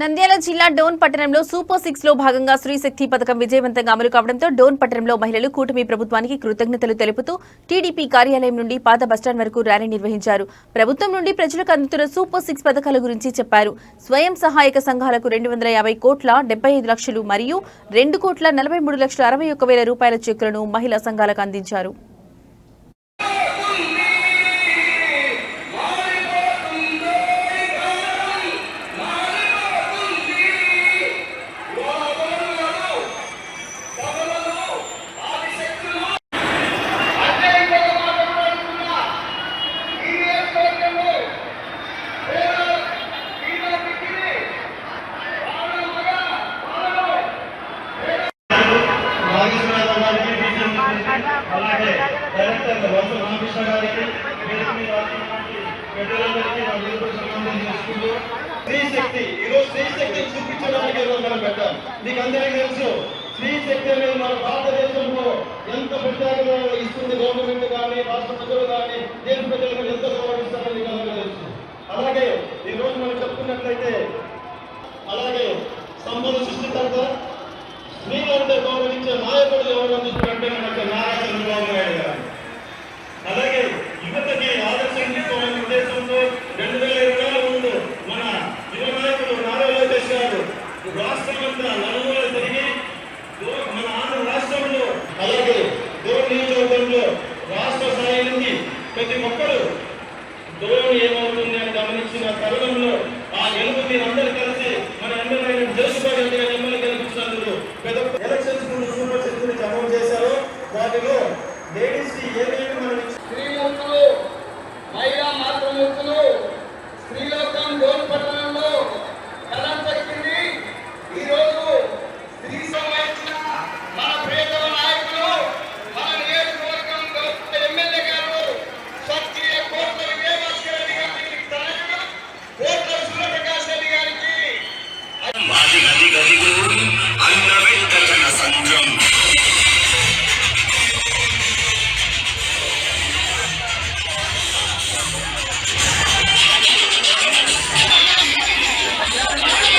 నంద్యాల జిల్లా డోన్ పట్టణంలో సూపర్ సిక్స్లో భాగంగా స్త్రీ శక్తి పథకం విజయవంతంగా అమలు కావడంతో డోన్ పట్టణంలో మహిళలు కూటమి ప్రభుత్వానికి కృతజ్ఞతలు తెలుపుతూ టీడీపీ కార్యాలయం నుండి పాత బస్టాండ్ వరకు ర్యాలీ నిర్వహించారు. ప్రభుత్వం నుండి ప్రజలకు అందుతున్న సూపర్ సిక్స్ పథకాల గురించి చెప్పారు. స్వయం సహాయక సంఘాలకు రెండు వందల యాభై కోట్ల డెబ్బై ఐదు లక్షలు మరియు రెండు కోట్ల నలభై మూడు లక్షల అరవై ఒక్క వేల రూపాయల చెక్కులను మహిళా సంఘాలకు అందించారు. పెద్దలందరికీ చేసుకుంటూ స్త్రీ శక్తి ఈరోజు స్త్రీ శక్తి చూపించడానికి ఈరోజు మనం పెట్టాం. మీకు అందరికీ తెలుసు స్త్రీ శక్తి అనేది మన భారతదేశంలో ఎంత ప్రత్యేకత ఇస్తుంది గవర్నమెంట్ కానీ రాష్ట్ర ప్రజలు కానీ దేశ ప్రజలు కానీ ఎంత గౌరవిస్తారని మీకు తెలుసు. అలాగే ఈ రోజు మనం చెప్పుకున్నట్లయితే అలాగే సంబంధ సృష్టి తర్వాత స్త్రీలంటే గౌరవించే రాష్ట్రమంతా నలుగురు తిరిగి మన ఆంధ్ర రాష్ట్రంలో అలాగే దూర నియోజకవర్గంలో రాష్ట్ర స్థాయి ప్రతి ఒక్కరు దూరం ఏమవుతుంది అని గమనించిన తరుణంలో ఆ గెలుపు మీరు అందరూ మన ఎమ్మెల్యే జోసుబాబు రెడ్డి గారు ఎమ్మెల్యే పెద్ద ఎలక్షన్స్ ముందు సూపర్ సిక్స్ గురించి చేశారో. దానిలో లేడీస్ ఏమేమి మనం శ్రీమూర్తులు మాత్రం